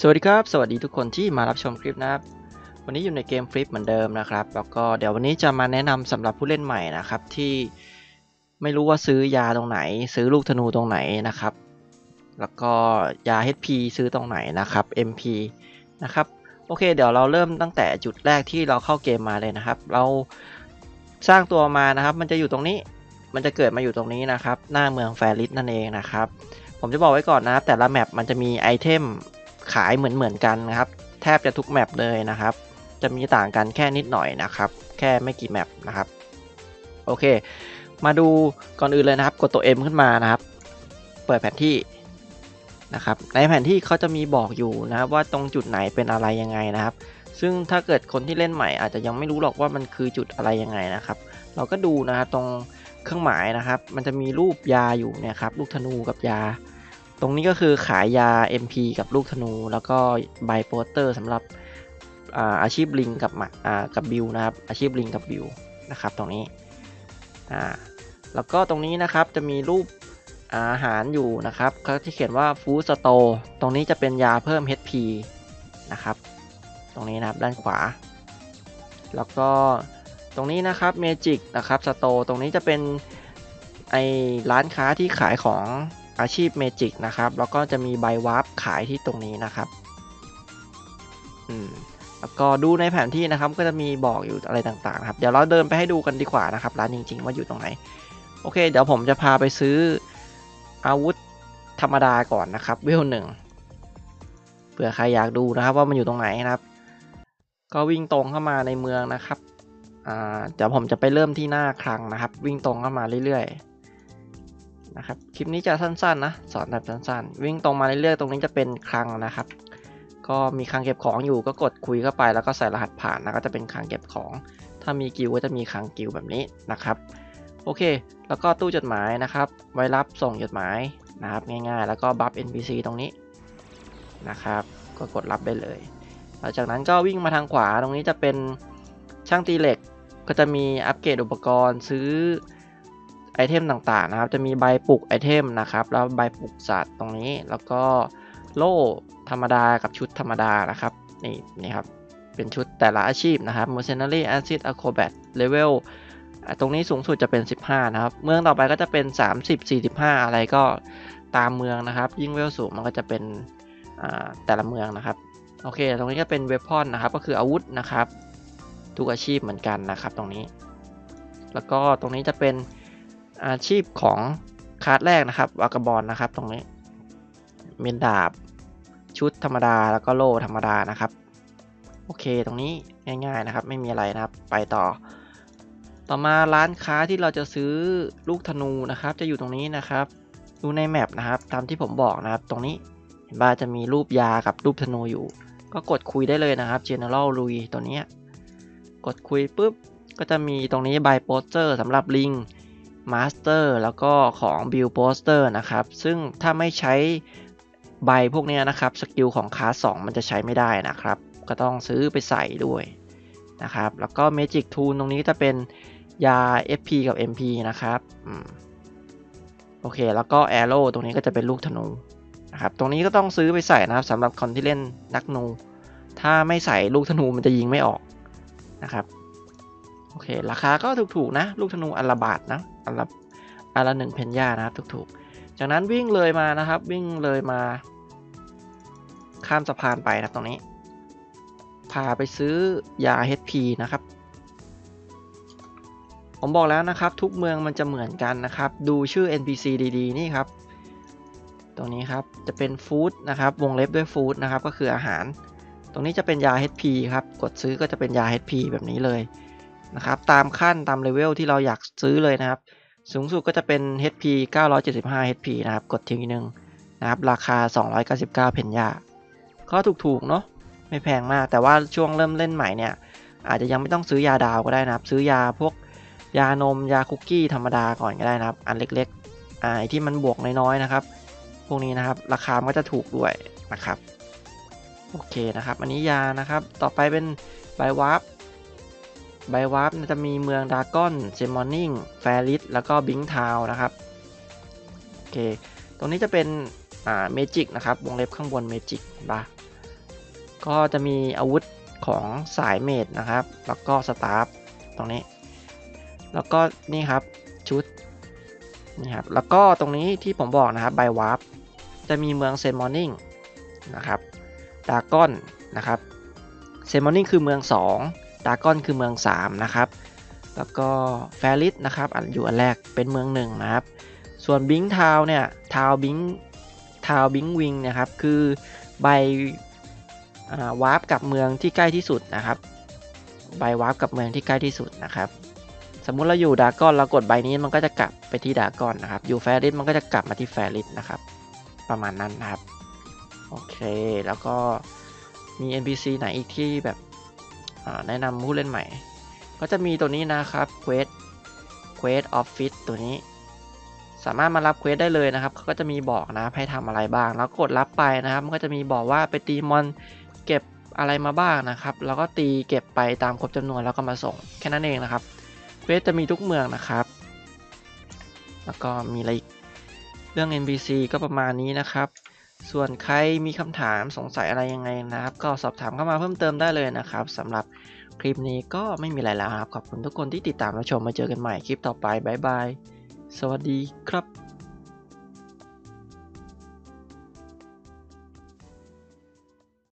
สวัสดีครับ สวัสดีทุกคนที่มารับชมคลิปนะครับ วันนี้อยู่ในเกมฟลิปเหมือนเดิมนะครับ แล้วก็เดี๋ยววันนี้จะมาแนะนำสำหรับผู้เล่นใหม่นะครับ ที่ไม่รู้ว่าซื้อยาตรงไหน ซื้อลูกธนูตรงไหนนะครับ แล้วก็ยา HP ซื้อตรงไหนนะครับ MP นะครับโอเค เดี๋ยวเราเริ่มตั้งแต่จุดแรกที่เราเข้าเกมมาเลยนะครับ เราสร้างตัวมานะครับ มันจะอยู่ตรงนี้มันจะเกิดมาอยู่ตรงนี้นะครับ หน้าเมืองแฟริสนั่นเองนะครับ ผมจะบอกไว้ก่อนนะครับแต่ละแมปมันจะมีไอเทม ขายเหมือนเหมือนๆกันนะครับ แทบจะทุกแมปเลยนะครับ จะมีต่างกันแค่นิดหน่อยนะครับ แค่ไม่กี่แมปนะครับ โอเค มาดูก่อนอื่นเลยนะครับ กดตัว M ขึ้นมานะครับ เปิดแผนที่นะครับ ในแผนที่เขาจะมีบอกอยู่นะครับ ว่าตรงจุดไหนเป็นอะไรยังไงนะครับ ซึ่งถ้าเกิดคนที่เล่นใหม่อาจจะยังไม่รู้หรอกว่ามันคือจุดอะไรยังไงนะครับ เราก็ดูนะครับตรงเครื่องหมายนะครับ มันจะมีรูปยาอยู่เนี่ยครับ ลูกธนูกับยา ตรงนี้ก็คือขายยา MP กับลูกธนู แล้วก็ใบโปสเตอร์สำหรับอาอาชีพลิงกับหมากับบิวนะครับ อาชีพลิงกับบิวนะครับ ตรงนี้อ่าแล้วก็ตรงนี้นะครับจะมีรูปอาหารอยู่นะครับที่เขียนว่าฟู้ดสโตตรงนี้จะเป็นยาเพิ่ม HP นะครับ ตรงนี้นะครับด้านขวา แล้วก็ตรงนี้นะครับเมจิกนะครับสโตตรงนี้จะเป็นไอร้านค้าที่ขายของ อาชีพเมจิกนะครับ แล้วก็จะมีใบวาร์ปขายที่ตรงนี้นะครับอืมแล้วก็ดูในแผนที่นะครับก็จะมีบอกอยู่อะไรต่างๆครับ เดี๋ยวเราเดินไปให้ดูกันดีกว่านะครับร้านจริง ๆ ว่าอยู่ตรงไหน โอเค เดี๋ยวผมจะพาไปซื้ออาวุธธรรมดาก่อนนะครับเวลหนึ่งเผื่อใครอยากดูนะครับ ว่ามันอยู่ตรงไหนนะครับ ก็วิ่งตรงเข้ามาในเมืองนะครับอ่าเดี๋ยวผมจะไปเริ่มที่หน้าคลังนะครับ วิ่งตรงเข้ามาเรื่อยๆ นะครับ คลิปนี้จะสั้นๆนะ สอนแบบสั้นๆ วิ่งตรงมาเรื่อยๆ ตรงนี้จะเป็นคลังนะครับ ก็มีคลังเก็บของอยู่ก็กดคุยเข้าไป แล้วก็ใส่รหัสผ่านนะก็จะเป็นคลังเก็บของ ถ้ามีกิวก็จะมีคลังกิวแบบนี้นะครับ โอเค แล้วก็ตู้จดหมายนะครับ ไว้รับส่งจดหมายนะครับง่ายๆ แล้วก็บัฟ NPC ตรงนี้นะครับ ก็กดรับได้เลย หลังจากนั้นก็วิ่งมาทางขวาตรงนี้จะเป็นช่างตีเหล็ก ก็จะมีอัปเกรดอุปกรณ์ซื้อ ไอเทมต่างๆนะครับ จะมีใบปลูกไอเทมนะครับ แล้วใบปลูกสัตว์ตรงนี้ แล้วก็โล่ธรรมดากับชุดธรรมดานะครับ นี่นี่ครับ เป็นชุดแต่ละอาชีพนะครับ Mercenary Acid Acrobat Level ตรงนี้สูงสุดจะเป็น 15 นะครับ เมืองต่อไปก็จะเป็น 30 45 อะไรก็ตามเมืองนะครับ ยิ่งเวลสูงมันก็จะเป็นแต่ละเมืองนะครับ โอเค ตรงนี้ก็เป็นเวพอนนะครับ ก็คืออาวุธนะครับ ทุกอาชีพเหมือนกันนะครับ ตรงนี้ แล้วก็ตรงนี้จะเป็น อาชีพของคาร์ดแรกนะครับวากาบอลนะครับตรงนี้เมนดาบชุดธรรมดาแล้วก็โล่ธรรมดานะครับ โอเคตรงนี้ง่ายๆนะครับ ไม่มีอะไรนะครับไปต่อ ต่อมาร้านค้าที่เราจะซื้อลูกธนูนะครับ จะอยู่ตรงนี้นะครับ ดูในแมปนะครับ ตามที่ผมบอกนะครับ ตรงนี้เห็นว่าจะมีรูปยากับรูปธนูอยู่ ก็กดคุยได้เลยนะครับ General Louis ตัวนี้กดคุยปุ๊บก็จะมีตรงนี้ใบโปสเตอร์สำหรับลิง มาสเตอร์แล้วก็ของบิลโปสเตอร์นะครับ ซึ่งถ้าไม่ใช้ใบพวกนี้นะครับ สกิลของคาส2มันจะใช้ไม่ได้นะครับ ก็ต้องซื้อไปใส่ด้วยนะครับ แล้วก็ Magic Tool ตรงนี้จะเป็นยา FP กับ MP นะครับอมโอเค แล้วก็ Arrow ตรงนี้ก็จะเป็นลูกธนูนะครับ ตรงนี้ก็ต้องซื้อไปใส่นะครับสำหรับคนที่เล่นนักนู ถ้าไม่ใส่ลูกธนูมันจะยิงไม่ออกนะครับ โอเค ราคาก็ถูกๆนะ ลูกธนูอัลบาทนะอัลอัละหนึ่งเพนย่านะครับถูกๆ จากนั้นวิ่งเลยมานะครับ วิ่งเลยมา ข้ามสะพานไปนะตรงนี้ พาไปซื้อยา HP นะครับ ผมบอกแล้วนะครับ ทุกเมืองมันจะเหมือนกันนะครับ ดูชื่อ NPC ดีๆ นี่ครับ ตรงนี้ครับจะเป็นฟู้ดนะครับ วงเล็บด้วยฟู้ดนะครับ ก็คืออาหาร ตรงนี้จะเป็นยา HP ครับ กดซื้อก็จะเป็นยา HP แบบนี้เลย นะครับตามขั้นตามเลเวลที่เราอยากซื้อเลยนะครับ สูงสุดก็จะเป็น HP 975 HP นะครับ กดทิ้งอีกนึงนะครับ ราคา 299 เพนยาก็ถูกๆเนาะไม่แพงมาก แต่ว่าช่วงเริ่มเล่นใหม่เนี่ย อาจจะยังไม่ต้องซื้อยาดาวก็ได้นะครับ ซื้อยาพวกยานมยาคุกกี้ธรรมดาก่อนก็ได้นะครับ อันเล็กๆอ่าที่มันบวกน้อยๆนะครับ พวกนี้นะครับ ราคามันก็จะถูกด้วยนะครับโอเคนะครับ อันนี้ยานะครับ ต่อไปเป็นไบวาร์ ไบวาร์ปจะมีเมืองดากอนเซมอนิงแฟริสแล้วก็บิงทาวนะครับโอเคตรงนี้จะเป็นอ่าเมจิกนะครับวงเล็บข้างบนเมจิกปะก็จะมีอาวุธของสายเมดนะครับ แล้วก็สตาฟตรงนี้ แล้วก็นี่ครับชุดนี่ครับแล้วก็ตรงนี้ที่ผมบอกนะครับไบวาร์ปจะมีเมืองเซนมอร์นิงนะครับดากอนนะครับเซนมอร์นิงคือเมือง 2 ดากอนคือเมือง 3 นะครับ แล้วก็แฟริสนะครับอันอยู่อันแรกเป็นเมืองหนึ่งนะครับ ส่วนบิงทาวเนี่ยทาวบิงทาวบิงวิงนะครับคือใบวาร์ปกับเมืองที่ใกล้ที่สุดนะครับ ใบวาร์ปกับเมืองที่ใกล้ที่สุดนะครับ สมมุติเราอยู่ดากอนเรากดใบนี้มันก็จะกลับไปที่ดากอนนะครับ อยู่แฟริสมันก็จะกลับมาที่แฟริสนะครับ ประมาณนั้นนะครับ โอเค แล้วก็มี NPC ไหนอีกที่แบบ แนะนำผู้เล่นใหม่ ก็จะมีตัวนี้นะครับ Quest Quest Office ตัวนี้ สามารถมารับเควสได้เลยนะครับเขาก็จะมีบอกนะให้ทำอะไรบ้าง แล้วกดรับไปนะครับ มันก็จะมีบอกว่าไปตีมอนเก็บอะไรมาบ้างนะครับ แล้วก็ตีเก็บไปตามครบจำนวนแล้วก็มาส่งแค่นั้นเองนะครับเควสจะมีทุกเมืองนะครับ แล้วก็มีอะไรเรื่อง NPC ก็ประมาณนี้นะครับ ส่วนใครมีคำถามสงสัยอะไรยังไงนะครับ ก็สอบถามเข้ามาเพิ่มเติมได้เลยนะครับสำหรับคลิปนี้ก็ไม่มีอะไรแล้วครับ ขอบคุณทุกคนที่ติดตามและชมมาเจอกันใหม่คลิปต่อไป บ๊ายบาย สวัสดีครับ